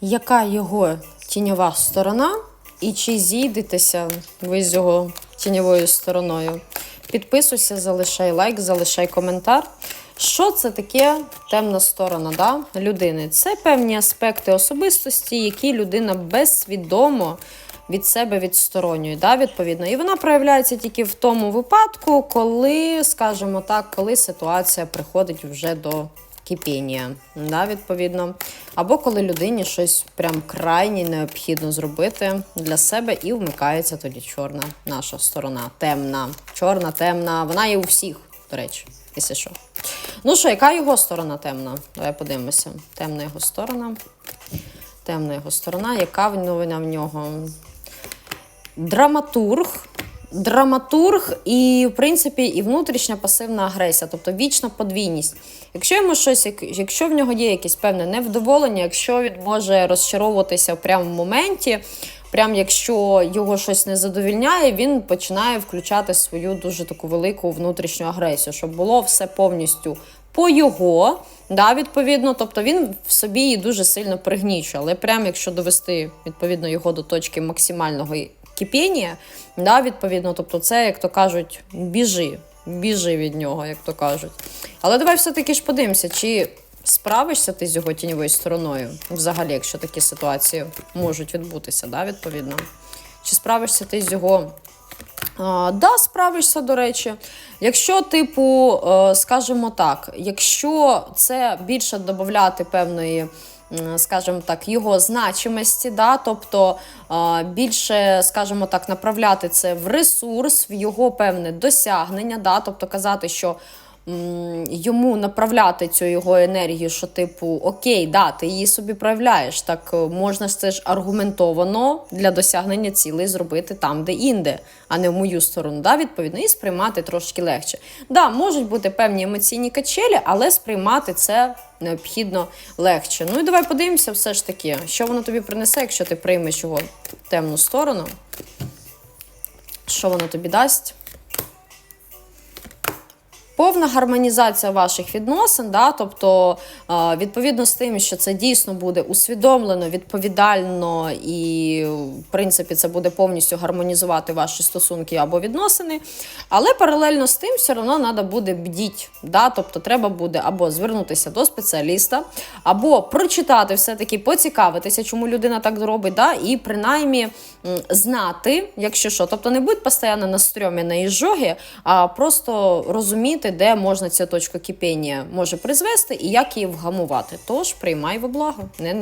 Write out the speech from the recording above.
яка його тіньова сторона, і чи зійдетеся ви з його тіньовою стороною. Підписуйся, залишай лайк, залишай коментар. Що це таке темна сторона да, людини? Це певні аспекти особистості, які людина безсвідомо від себе відсторонює, да, відповідно. І вона проявляється тільки в тому випадку, коли, скажімо так, коли ситуація приходить вже до кипіння, да, відповідно. Або коли людині щось прям крайні необхідно зробити для себе, і вмикається тоді чорна наша сторона. Темна. Чорна, темна. Вона є у всіх, до речі, якщо що. Ну що, яка його сторона темна? Давай подивимося. Темна його сторона. Темна його сторона, яка новина в нього? Драматург. Драматург і, в принципі, і внутрішня пасивна агресія, тобто вічна подвійність. Якщо йому щось, як- якщо в нього є якесь певне невдоволення, якщо він може розчаровуватися прямо в моменті, прямо якщо його щось не задовільняє, він починає включати свою дуже таку велику внутрішню агресію, щоб було все повністю по його, да, відповідно, тобто він в собі її дуже сильно пригнічує. Але прямо якщо довести відповідно його до точки максимального кипіння, да, відповідно, тобто це, як то кажуть, біжи, біжи від нього, як то кажуть. Але давай все-таки ж подивимося, чи справишся ти з його тіньовою стороною, взагалі, якщо такі ситуації можуть відбутися, да, відповідно. Чи справишся ти з його а, да, справишся, до речі. Якщо, типу, е, скажімо так, якщо це більше додати певної, скажімо так, його значимості, да, тобто більше, скажімо так, направляти це в ресурс, в його певне досягнення, да, тобто казати, що йому направляти цю його енергію, що, типу, окей, да, ти її собі проявляєш. Так е, можна ж це ж аргументовано для досягнення цілей зробити там, де інде, а не в мою сторону. Да, відповідно, і сприймати трошки легше. Да, можуть бути певні емоційні качелі, але сприймати це необхідно легше. Ну і давай подивимося, все ж таки, що воно тобі принесе, якщо ти приймеш його темну сторону. Що воно тобі дасть? Повна гармонізація ваших відносин, да, тобто відповідно з тим, що це дійсно буде усвідомлено, відповідально і, в принципі, це буде повністю гармонізувати ваші стосунки або відносини. Але паралельно з тим, все одно треба буде бдіть. Да, тобто треба буде або звернутися до спеціаліста, або прочитати все-таки, поцікавитися, чому людина так робить, да, і принаймні знати, якщо що. Тобто не будь постійно на стрьомі на іжогі, а просто розуміти, де можна ця точка кипіння може призвести і як її вгамувати. Тож приймай во благо. Не